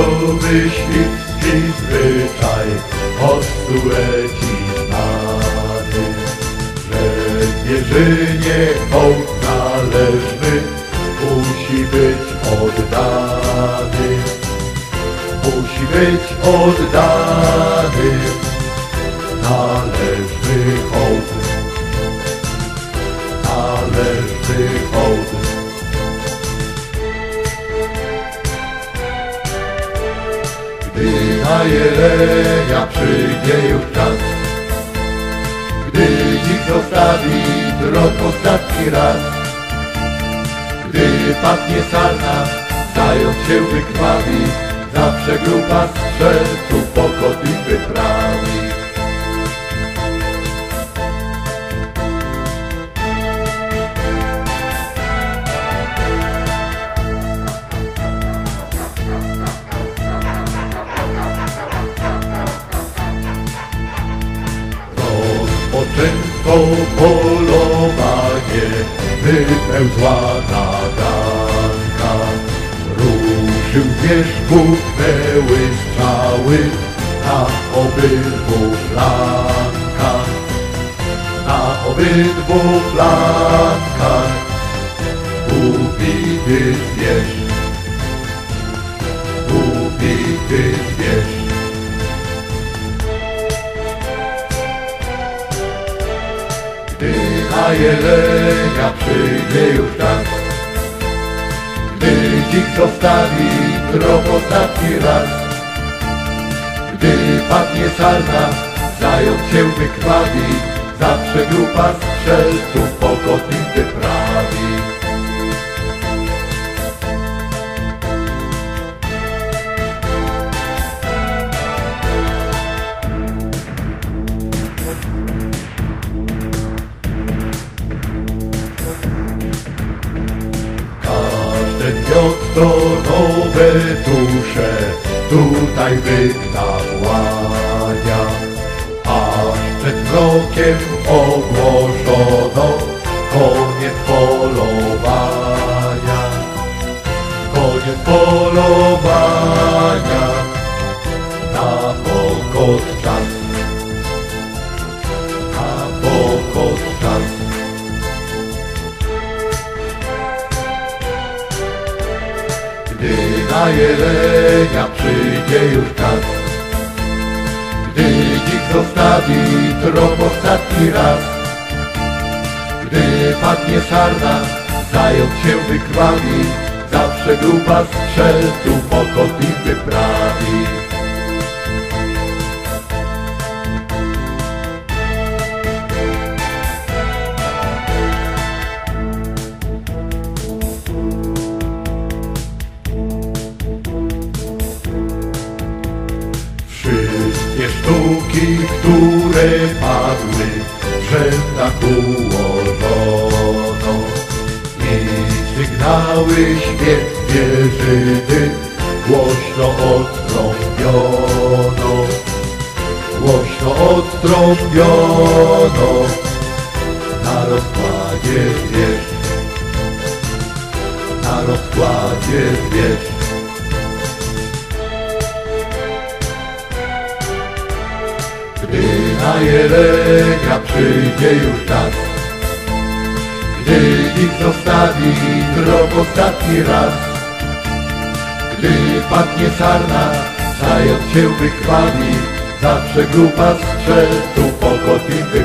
Nowy świecki zwyczaj od stuleci znany, że zwierzynie hołd należny musi być oddany, musi być oddany Na jelenia przyjdzie już czas, gdy dzik zostawi drog ostatni raz, gdy padnie sarna, zając się wykrwawi, zawsze grupa strzelców pokot i wyprawi. Polowanie, wypełzła naganka. Ruszył wierzchu, peły strzały na obydwu flankach. Na obydwu flankach ubity zwierz, Gdy na jelenia przyjdzie już czas, gdy dzik zostawi trop ostatni raz, gdy padnie sarna, zając się wykrwawi, zawsze grupa strzelców pokot Nowe dusze tutaj wyknałania, aż przed mrokiem ogłoszono koniec polowania. Koniec polowania Gdy na jelenia przyjdzie już czas, gdy dzik zostawi trop ostatni raz, gdy padnie sarna, zając się wykrwawi, zawsze grupa strzelców pokot im wyprawi. Sztuki, które padły, w rzędach ułożono i sygnały świeckie Żydy głośno odtrąbiono, głośno odtrąbiono na rozkładzie zwierz, na rozkładzie zwierz. Gdy na jelenia przyjdzie już czas, gdy dzik zostawi drog ostatni raz, gdy padnie sarna, zając się wykrwawi, zawsze grupa strzelców wyprawi.